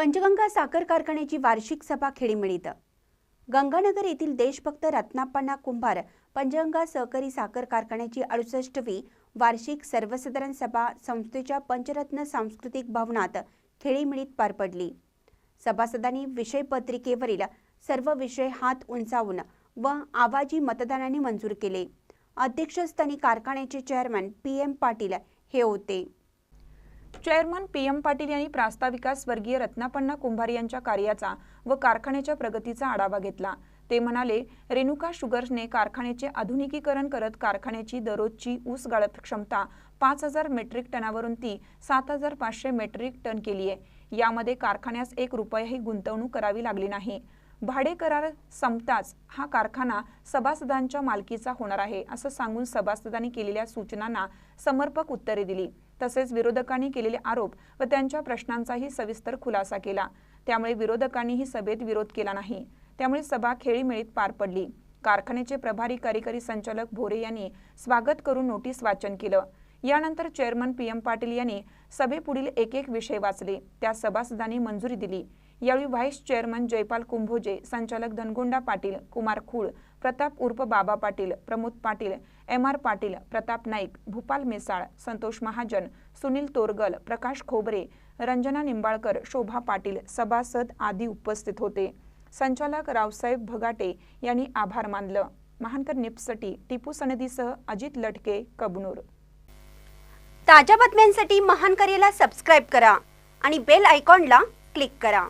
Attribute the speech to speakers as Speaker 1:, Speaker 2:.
Speaker 1: पंचगंगा साखर कारखान्याची वार्षिक सभा खेडीमेळीत गंगानगर येथील देशभक्त रत्नाप्पांना कुंभार पंचगंगा सहकारी साखर कारखान्याची अडुसष्टवी वार्षिक सर्वसाधारण सभा संस्थेच्या पंचरत्न सांस्कृतिक भवनात खेळीमिळीत पार पडली. सभासदांनी विषयपत्रिकेवरील सर्व विषय हात उंचावून व आवाजी मतदानाने मंजूर केले. अध्यक्षस्थानी कारखान्याचे चेअरमन पी एम पाटील हे होते.
Speaker 2: चेअरमन पी एम पाटील यांनी प्रास्ताविकास स्वर्गीय रत्नापन्ना कुंभार यांच्या कार्याचा व कारखान्याच्या प्रगतीचा आढावा घेतला. ते म्हणाले रेणुका शुगर्सने कारखान्याचे आधुनिकीकरण करत कारखान्याची दररोजची ऊस गाळत क्षमता पाच हजार मेट्रिक टनावरून ती सात हजार पाचशे मेट्रिक टन केली आहे. यामध्ये कारखान्यास एक रुपयाही गुंतवणूक करावी लागली नाही. भाडे करार संपताच हा कारखाना सभासदांच्या मालकीचा होणार आहे असं सांगून सभासदांनी केलेल्या सूचनांना समर्पक उत्तरे दिली. तसेच विरोधकांनी केलेले आरोप व त्यांच्या प्रश्नांचाही सविस्तर खुलासा केला. त्यामुळे विरोधकांनीही सभेत विरोध केला नाही. त्यामुळे सभा खेळीमेळीत पार पडली. कारखान्याचे प्रभारी कार्यकारी संचालक भोरे यांनी स्वागत करून नोटीस वाचन केलं. यानंतर चेअरमन पी एम पाटील यांनी सभेपुढील एक एक विषय वाचले. त्या सभासदांनी मंजुरी दिली. यावेळी व्हाईस चेअरमन जयपाल कुंभोजे संचालक धनगोंडा पाटील कुमार खूळ प्रताप उर्फ बाबा पाटील प्रमोद पाटील एम आर पाटील प्रताप नाईक भूपाल मिसाळ संतोष महाजन सुनील तोरगल प्रकाश खोबरे रंजना निंबाळकर शोभा पाटील सभासद आदी उपस्थित होते. संचालक रावसाहेब भगाटे यांनी आभार मानलं. महानकर निपसटी टिपू सनदीसह अजित लटके कबनूर.
Speaker 1: ताज्या बातम्यांसाठी महानकरेला सबस्क्राईब करा आणि बेल आयकॉनला क्लिक करा.